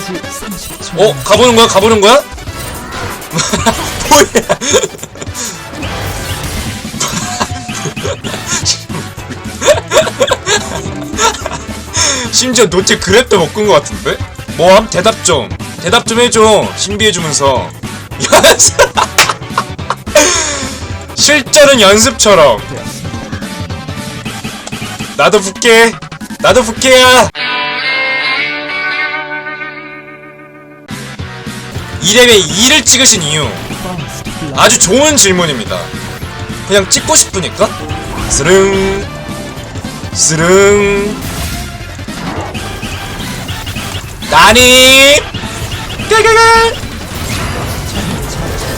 적까지 30초. 어? 가보는 거야? 가보는 거야? 뭐야? 심지어 노트 그랩도 못 끈 것 같은데? 뭐함? 대답 좀 대답 좀 해줘 신비해주면서 야, 실전은 연습처럼 나도 붙게 나도 붙게야 2렙에 2를 찍으신 이유. 아주 좋은 질문입니다. 그냥 찍고 싶으니까? 스릉, 스릉. 나니! 가가가!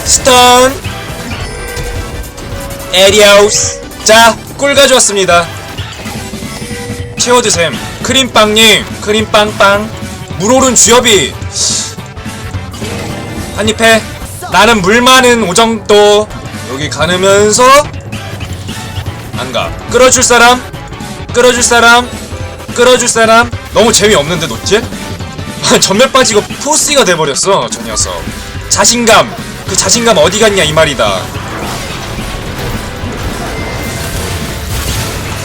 스턴! 에리아우스! 자, 꿀 가져왔습니다. 채워드셈. 크림빵님, 크림빵빵. 물오른 주엽이. 한입 해. 나는 물 많은 오정도 여기 가누면서 안 가. 끌어줄 사람? 끌어줄 사람? 끌어줄 사람? 너무 재미없는데 노틸? 전멸 빠지고 포스가 돼버렸어 저 녀석. 자신감. 그 자신감 어디 갔냐 이 말이다.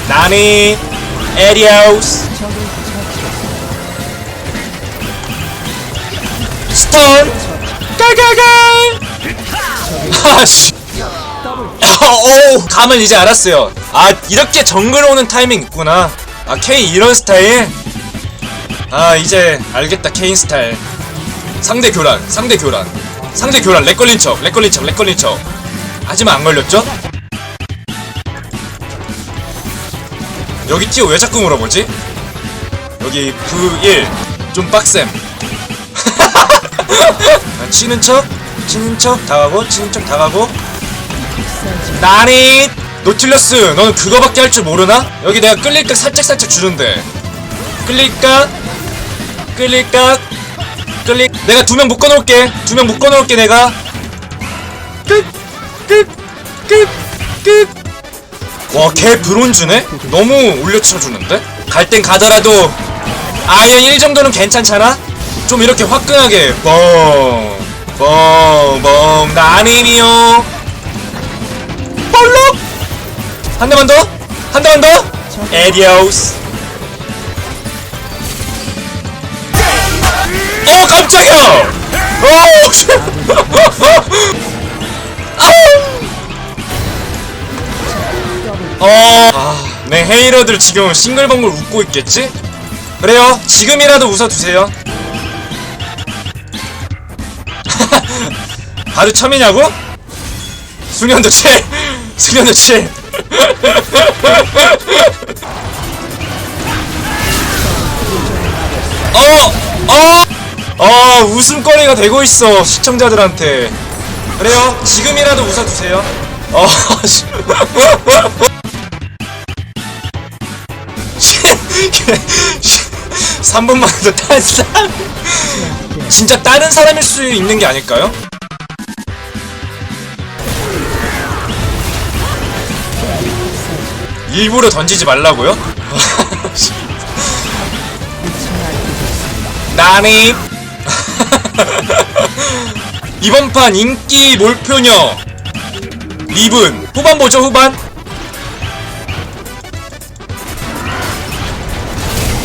나니 에리아우스. 스턴 가가가 아씨 오 감을 이제 알았어요. 아 이렇게 정글 오는 타이밍 있구나. 아 케인 이런 스타일? 아 이제 알겠다 케인 스타일. 상대 교란 상대 교란. 상대 교란 렉 걸린 척 렉 걸린 척 렉 걸린 척. 하지만 안 걸렸죠? 여기 티오 왜 자꾸 물어보지? 여기 V1 좀 빡셈. 아, 치는 척, 치는 척 다가고, 치는 척 다가고. 나니 노틸러스, 너는 그거밖에 할 줄 모르나? 여기 내가 끌릴각 살짝 살짝 주는데. 끌릴각, 끌릴각, 끌릴. 내가 두 명 묶어놓을게. 두 명 묶어놓을게 내가. 끝, 끝, 끝, 끝. 와, 걔 브론즈네? 너무 올려쳐주는데? 갈 땐 가더라도 아이언 1 정도는 괜찮잖아? 좀 이렇게 화끈하게 뻥, 뻥, 뻥, 나님이요. 볼록! 한 대만 더? 한 대만 더? 에디오스. 어, 깜짝이야! 어, 씨. 아우! 어, 아, 내 헤이러들 지금 싱글벙글 웃고 있겠지? 그래요, 지금이라도 웃어주세요. 바로 첨이냐고? 숙련도 7! 숙련도 7! 어! 어! 어! 웃음거리가 되고 있어 시청자들한테 그래요 지금이라도 웃어주세요 어 3분만 더 다른 사람 진짜 다른 사람일 수 있는 게 아닐까요? 일부러 던지지 말라고요? 나니 이번 판 인기 몰표녀 리븐 후반 보죠 후반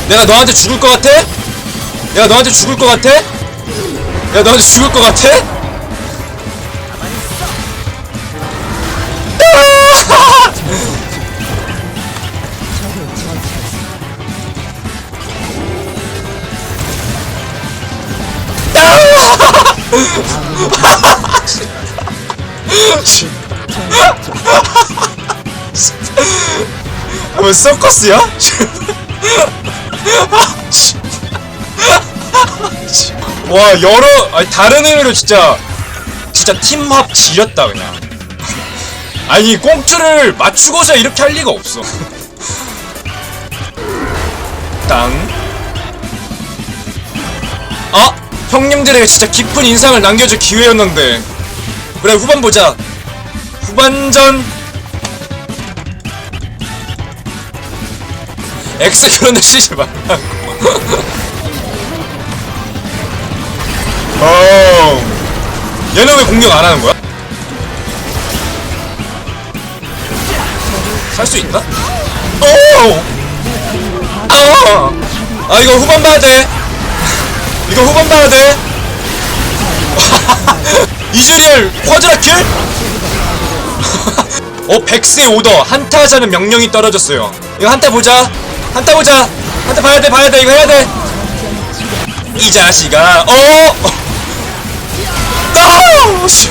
내가 너한테 죽을 것 같아? 내가 너한테 죽을 것 같아? 내가 너한테 죽을 것 같아? 뭐 서커스야? 와 여러 아니 다른 의미로 진짜 진짜 팀합 지렸다 그냥 아니 꽁트를 맞추고서 이렇게 할 리가 없어 땅 아! 형님들에게 진짜 깊은 인상을 남겨줄 기회였는데 그래 후반 보자 후반전 X 그런 데 쓰지 말라고 얘는 왜 공격 안 하는 거야? 살 수 있나? 오! 아! 아 이거 후반 봐야 돼. 이거 후반 봐야 돼. 이즈리얼 쿼드라킬? 어 백스의 오더 한타하자는 명령이 떨어졌어요. 이거 한타 보자. 한타 보자. 한타 봐야 돼 봐야 돼 이거 해야 돼. 이 자식아 어. 아! 씨.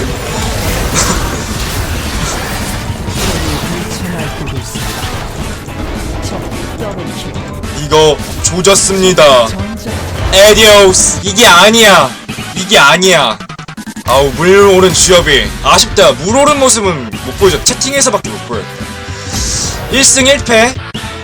이거 조졌습니다. 에디오스 이게 아니야. 이게 아니야. 아우 물 오른 주엽이 아쉽다. 물 오른 모습은 못 보여줘. 채팅에서밖에 못 보여. 1승 1패